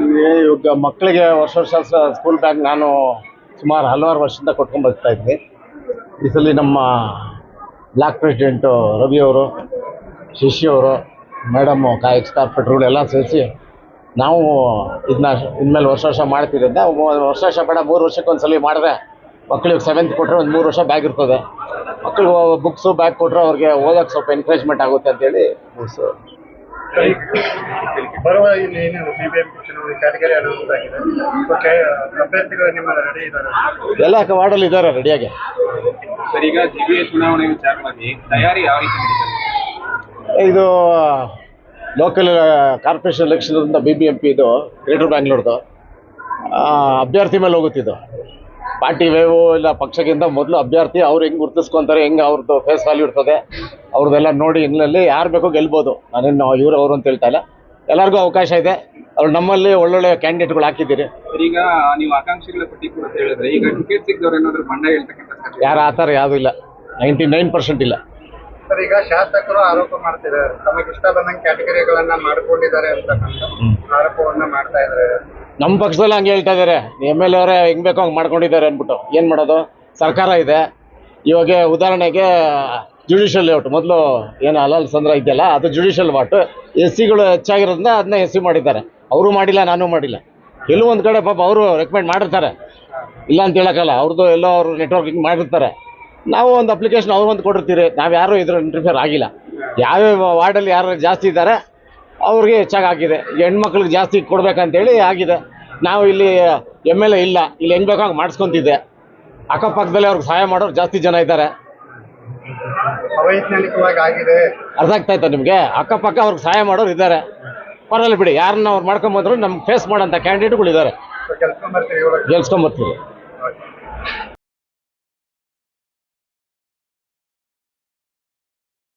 ಇವಾಗ ಮಕ್ಕಳಿಗೆ ವರ್ಷ ವರ್ಷ ಸ್ಕೂಲ್ ಬ್ಯಾಗ್ ನಾನು ಸುಮಾರು ಹಲವಾರು ವರ್ಷದಿಂದ ಕೊಟ್ಕೊಂಡು ಬರ್ತಾ ಇದ್ದೀನಿ ಈ ಸಲ ನಮ್ಮ ಬ್ಲಾಕ್ ಪ್ರೆಸಿಡೆಂಟು ರವಿ ಅವರು ಮೇಡಮ್ಮು ಕಾಯಕ್ ಕಾರ್ಪೊರೇಟ್ರುಗಳು ಎಲ್ಲ ಸೇರಿಸಿ ನಾವು ಇದನ್ನ ಇನ್ಮೇಲೆ ವರ್ಷ ವರ್ಷ ಅಂತ ವರ್ಷ ವರ್ಷ ಬೇಡ, ಮೂರು ವರ್ಷಕ್ಕೆ ಒಂದ್ಸಲಿ ಮಾಡಿದ್ರೆ ಮಕ್ಕಳಿಗೆ ಸೆವೆಂತ್ ಕೊಟ್ಟರೆ ಒಂದು ಮೂರು ವರ್ಷ ಬ್ಯಾಗ್ ಇರ್ತದೆ. ಮಕ್ಕಳು ಬುಕ್ಸು ಬ್ಯಾಗ್ ಕೊಟ್ಟರೆ ಅವ್ರಿಗೆ ಓದೋಕ್ಕೆ ಸ್ವಲ್ಪ ಎನ್ಕರೇಜ್ಮೆಂಟ್ ಆಗುತ್ತೆ ಅಂತೇಳಿ ಬರುವ ಇಲ್ಲಿ ಏನೇನು ಬಿಬಿಎಂಪಿ ಚುನಾವಣೆ ಕ್ಯಾಟಗರಿ ಅನೌನ್ಸ್ ಆಗಿದೆ ಓಕೆ ಅಭ್ಯರ್ಥಿಗಳು ನಿಮ್ಮ ರೆಡಿ ಇದ್ದಾರೆ? ಎಲ್ಲ ವಾರ್ಡಲ್ಲಿ ಇದ್ದಾರೆ ರೆಡಿಯಾಗಿ ಸರ್ ಈಗ ಜಿಬಿಎ ಚುನಾವಣೆ ವಿಚಾರವಾಗಿ ತಯಾರಿ ಯಾವ ರೀತಿ ಇದು local corporation election B B M P ಇದು ಗ್ರೇಟರ್ ಬ್ಯಾಂಗ್ಳೂರ್ದು ಆ, ಅಭ್ಯರ್ಥಿ ಮೇಲೆ ಹೋಗುತ್ತಿದ್ದು. ಪಾರ್ಟಿ ವೇವು ಇಲ್ಲ ಪಕ್ಷಕ್ಕಿಂತ ಮೊದಲು ಅಭ್ಯರ್ಥಿ ಅವ್ರು ಹೆಂಗೆ ಗುರುತಿಸ್ಕೊಂತಾರೆ ಹೆಂಗೆ ಅವ್ರದ್ದು ಫೇಸ್ ವ್ಯಾಲ್ಯೂ ಇರ್ತದೆ ಅವ್ರದ್ದೆಲ್ಲ ನೋಡಿ ಇನ್ನಲ್ಲಿ ಯಾರು ಬೇಕೋ ಗೆಲ್ಬೋದು. ನಾನೇನು ಇವರು ಅವರು ಅಂತ ಹೇಳ್ತಾ ಇಲ್ಲ. ಎಲ್ಲರಿಗೂ ಅವಕಾಶ ಇದೆ. ಅವ್ರು ನಮ್ಮಲ್ಲಿ ಒಳ್ಳೊಳ್ಳೆ ಕ್ಯಾಂಡಿಡೇಟ್ಗಳು ಹಾಕಿದ್ದೀರಿ. ಈಗ ನೀವು ಆಕಾಂಕ್ಷಿಗಳ ಪಟ್ಟಿ ಕೂಡ ಅಂತ ಹೇಳಿದ್ರೆ ಈಗ ಟಿಕೆಟ್ ಸಿಗದವ್ರು ಏನಾದ್ರು ಬಂಡ ಹೇಳ್ತಕ್ಕಂಥ ಯಾರು ಆ ಥರ ಯಾವುದೂ ಇಲ್ಲ. ನೈಂಟಿ ನೈನ್ ಪರ್ಸೆಂಟ್ ಇಲ್ಲ. ಸರ್ ಈಗ ಶಾಸಕರು ಆರೋಪ ಮಾಡ್ತಿದ್ದಾರೆ. ತಮಗೆ ಇಷ್ಟ ಬಂದಂಗೆ ಕ್ಯಾಟಗರಿಗಳನ್ನ ಮಾಡ್ಕೊಂಡಿದ್ದಾರೆ ಅಂತಕ್ಕಂಥ ಆರೋಪವನ್ನ ಮಾಡ್ತಾ ಇದ್ದಾರೆ. ನಮ್ಮ ಪಕ್ಷದಲ್ಲಿ ಹಂಗೆ ಹೇಳ್ತಾ ಇದ್ದಾರೆ ಎಂ ಎಲ್ ಅವರೇ ಹೆಂಗ್ ಬೇಕೋ ಹಂಗೆ ಮಾಡ್ಕೊಂಡಿದ್ದಾರೆ ಅಂದ್ಬಿಟ್ಟು. ಏನು ಮಾಡೋದು? ಸರ್ಕಾರ ಇದೆ. ಇವಾಗ ಉದಾಹರಣೆಗೆ ಜುಡಿಷಿಯಲ್ ಲೇಔಟ್ ಮೊದಲು ಏನು ಅಲಲ್ ಸಂದ್ರ ಇದೆಯಲ್ಲ, ಅದು ಜುಡಿಷಿಯಲ್ ವಾಟ್ ಎಸ್ ಸಿಗಳು ಹೆಚ್ಚಾಗಿರೋದ್ರಿಂದ ಅದನ್ನ ಎಸ್ ಸಿ ಮಾಡಿದ್ದಾರೆ. ಅವರು ಮಾಡಿಲ್ಲ, ನಾನು ಮಾಡಿಲ್ಲ. ಎಲ್ಲೋ ಒಂದು ಕಡೆ ಪಾಪ ಅವರು ರೆಕಮೆಂಡ್ ಮಾಡಿರ್ತಾರೆ. ಇಲ್ಲ ಅಂತ ಹೇಳೋಕ್ಕಲ್ಲ ಅವ್ರದ್ದು ಎಲ್ಲೋ ಅವರು ನೆಟ್ವರ್ಕಿಂಗ್ ಮಾಡಿರ್ತಾರೆ. ನಾವು ಒಂದು ಅಪ್ಲಿಕೇಶನ್ ಅವ್ರು ಒಂದು ಕೊಟ್ಟಿರ್ತೀರಿ. ನಾವು ಯಾರೂ ಇದ್ರ ಇಂಟರ್ಫಿಯರ್ ಆಗಿಲ್ಲ. ಯಾವ್ಯಾವ ವಾರ್ಡಲ್ಲಿ ಯಾರು ಜಾಸ್ತಿ ಇದ್ದಾರೆ ಅವ್ರಿಗೆ ಹೆಚ್ಚಾಗಿ ಆಗಿದೆ ಹೆಣ್ಮಕ್ಳಿಗೆ ಜಾಸ್ತಿ ಕೊಡ್ಬೇಕಂತೇಳಿ ಆಗಿದೆ. ನಾವು ಇಲ್ಲಿ ಎಂ ಎಲ್ ಎ ಇಲ್ಲ. ಇಲ್ಲಿ ಹೆಂಗೆ ಬೇಕೋ ಹಂಗೆ ಮಾಡಿಸ್ಕೊಂತಿದ್ದೆ. ಅಕ್ಕಪಕ್ಕದಲ್ಲಿ ಅವ್ರಿಗೆ ಸಹಾಯ ಮಾಡೋರು ಜಾಸ್ತಿ ಜನ ಇದ್ದಾರೆ. ಅವೈಜ್ಞಾನಿಕವಾಗಿ ಆಗಿದೆ. ಅರ್ಥ ಆಗ್ತಾ ಇತ್ತು ನಿಮಗೆ? ಅಕ್ಕಪಕ್ಕ ಅವ್ರಿಗೆ ಸಹಾಯ ಮಾಡೋರು ಇದ್ದಾರೆ. ಪರವಾಗಿಲ್ಲ ಬಿಡಿ ಯಾರನ್ನ ಅವ್ರು ಮಾಡ್ಕೊಂಬಂದ್ರು ನಮ್ಗೆ ಫೇಸ್ ಮಾಡೋಂಥ ಕ್ಯಾಂಡಿಡೇಟ್ಗಳು ಇದ್ದಾರೆ. ಕೆಲಸ ಮಾಡ್ತೀವಿ ಗೆಲ್ಸ್ಕೊಂಬರ್ತೀವಿ